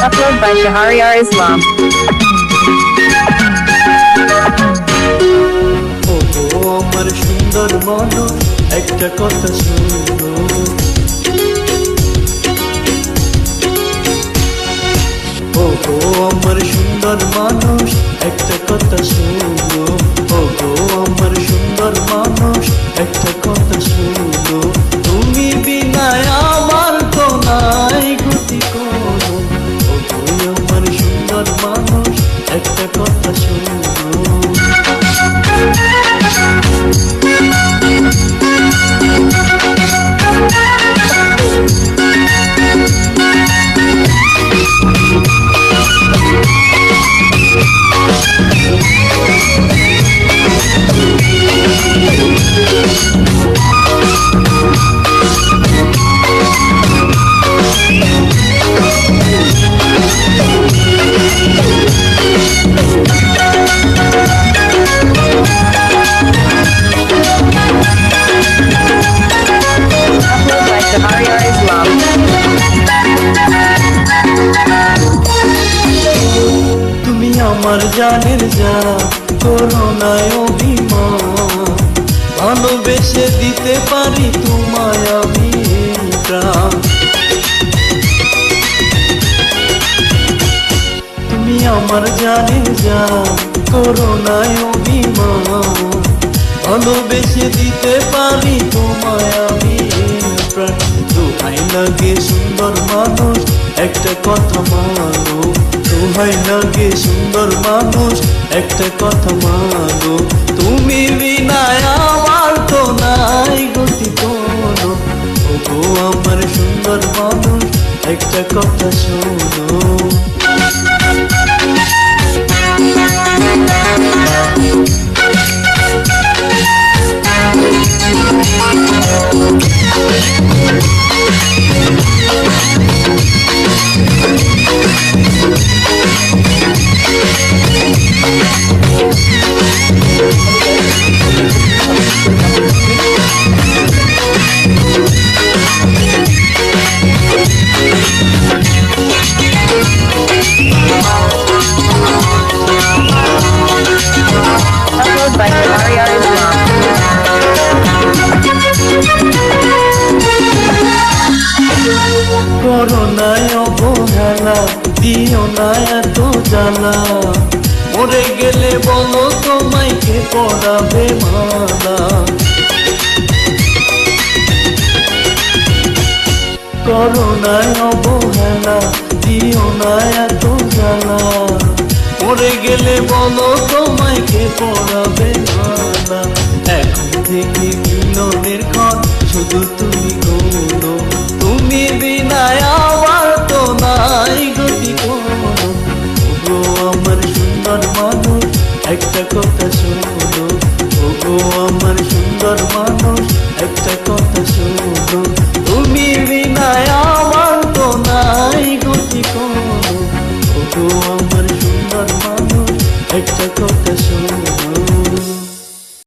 Upload by Shahriar Islam. মন, একটা কথা শুনো ও গো আমার সুন্দর মানুষ, একটা কথা শুনো ও গো আমার আমার জানের যা করোনায় অভিমান। ভালোবেসে দিতে পারি তোমায় আমি তুমি আমার জানের যা করোনায় অভিমান। ভালোবেসে দিতে পারি তোমায় আমি প্রাণ। দোহাই লাগে সুন্দর মানুষ, একটা কথা মানো। দোহাই লাগে সুন্দর মানুষ, একটা কথা মানো, তুমি বিনায় আমার তো নাই গতি তো ও গো আমার সুন্দর মানুষ, একটা কথা শোনো। Upload গেলে বলো তোমায় কে পড়াবে মালা। করোনায় অবহেলা দিও না মরে গেলে বলো তোমাকে পড়াবে নানা এখন থেকে মিলনের ক্ষণ শুধু তুমি কোনো, তুমি বিনায় আবার তো নাই গতি কোনো। ওগো আমার সুন্দর মানুষ, একটা কথা শুনো। ওগো আমার সুন্দর মানুষ, একটা কথা শুনো। তুমি বিনায় আমার তো নাই গতি কোনো। ওগো Ekmek ortasında